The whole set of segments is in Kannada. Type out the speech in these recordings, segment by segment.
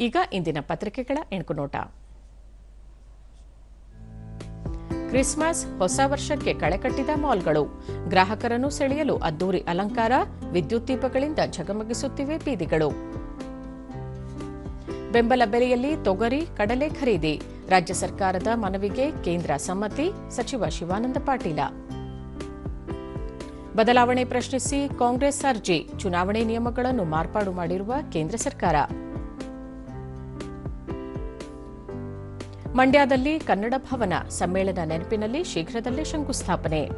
ಈಗ ಇಂದಿನ ಪತ್ರಿಕೆಗಳ ಎಣುಕುನೋಟ ಕ್ರಿಸ್ಮಸ್ ಹೊಸ ವರ್ಷಕ್ಕೆ ಕಳೆಕಟ್ಟಿದ ಮಾಲ್ಗಳು. ಗ್ರಾಹಕರನ್ನು ಸೆಳೆಯಲು ಅದ್ದೂರಿ ಅಲಂಕಾರ, ವಿದ್ಯುತ್ ದೀಪಗಳಿಂದ ಝಗಮಗಿಸುತ್ತಿವೆ ಬೀದಿಗಳು. ಬೆಂಬಲ ಬೆಲೆಯಲ್ಲಿ ತೊಗರಿ, ಕಡಲೆ ಖರೀದಿ. ರಾಜ್ಯ ಸರ್ಕಾರದ ಮನವಿಗೆ ಕೇಂದ್ರ ಸಮ್ಮತಿ, ಸಚಿವ ಶಿವಾನಂದ ಪಾಟೀಲ. ಬದಲಾವಣೆ ಪ್ರಶ್ನಿಸಿ ಕಾಂಗ್ರೆಸ್ ಅರ್ಜಿ. ಚುನಾವಣೆ ನಿಯಮಗಳನ್ನು ಮಾರ್ಪಾಡು ಮಾಡಿರುವ ಕೇಂದ್ರ ಸರ್ಕಾರ. ಮಂಡ್ಯದಲ್ಲಿ ಕನ್ನಡ ಭವನ ಸಮ್ಮೇಳನ ನೆನಪಿನಲ್ಲಿ ಶೀಘ್ರದಲ್ಲೇ ಶಂಕುಸ್ಥಾಪನೆ.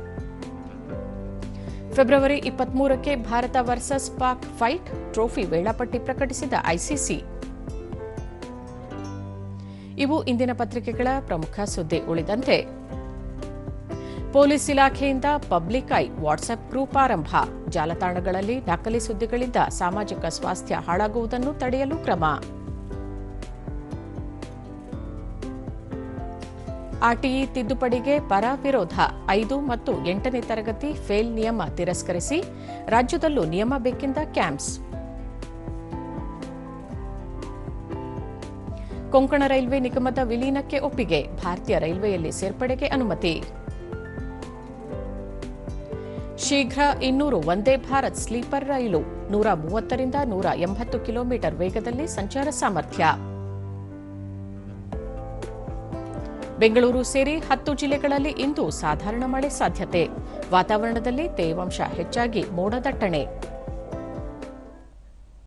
February ಇಪ್ಪತ್ಮೂರಕ್ಕೆ Bharat versus Pak fight trophy ವೇಳಾಪಟ್ಟಿ ಪ್ರಕಟಿಸಿದ ಐಸಿಸಿ. ಇವು ಇಂದಿನ ಪತ್ರಿಕೆಗಳ ಪ್ರಮುಖ ಸುದ್ದಿ ಉಳಿದಂತೆ. ಪೊಲೀಸ್ ಇಲಾಖೆಯಿಂದ ಪಬ್ಲಿಕ್ ಐ ವಾಟ್ಸ್ಆಪ್ ಗ್ರೂಪ್ ಆರಂಭ. ಜಾಲತಾಣಗಳಲ್ಲಿ ನಕಲಿ ಸುದ್ದಿಗಳಿಂದ ಸಾಮಾಜಿಕ ಸ್ವಾಸ್ಥ್ಯ ಹಾಳಾಗುವುದನ್ನು ತಡೆಯಲು ಕ್ರಮ. ಆರ್ಟಿಇ ತಿದ್ದುಪಡಿಗೆ ಪರ ವಿರೋಧ. ಐದು ಮತ್ತು ಎಂಟನೇ ತರಗತಿ ಫೇಲ್ ನಿಯಮ ತಿರಸ್ಕರಿಸಿ ರಾಜ್ಯದಲ್ಲೂ ನಿಯಮ ಬೇಕೆಂದ ಕ್ಯಾಂಪ್ಸ್. ಕೊಂಕಣ ರೈಲ್ವೆ ನಿಗಮದ ವಿಲೀನಕ್ಕೆ ಒಪ್ಪಿಗೆ. ಭಾರತೀಯ ರೈಲ್ವೆಯಲ್ಲಿ ಸೇರ್ಪಡೆಗೆ ಅನುಮತಿ. ಶೀಘ್ರ ಇನ್ನೂರು ವಂದೇ ಭಾರತ್ ಸ್ಲೀಪರ್ ರೈಲು ನೂರ ಮೂವತ್ತರಿಂದ ನೂರ ಎಂಬತ್ತು ಕಿಲೋಮೀಟರ್ ವೇಗದಲ್ಲಿ ಸಂಚಾರ ಸಾಮರ್ಥ್ಯ. ಬೆಂಗಳೂರು ಸೇರಿ ಹತ್ತು ಜಿಲ್ಲೆಗಳಲ್ಲಿ ಇಂದು ಸಾಧಾರಣ ಮಳೆ ಸಾಧ್ಯತೆ. ವಾತಾವರಣದಲ್ಲಿ ತೇವಾಂಶ ಹೆಚ್ಚಾಗಿ ಮೋಡ ದಟ್ಟಣೆ.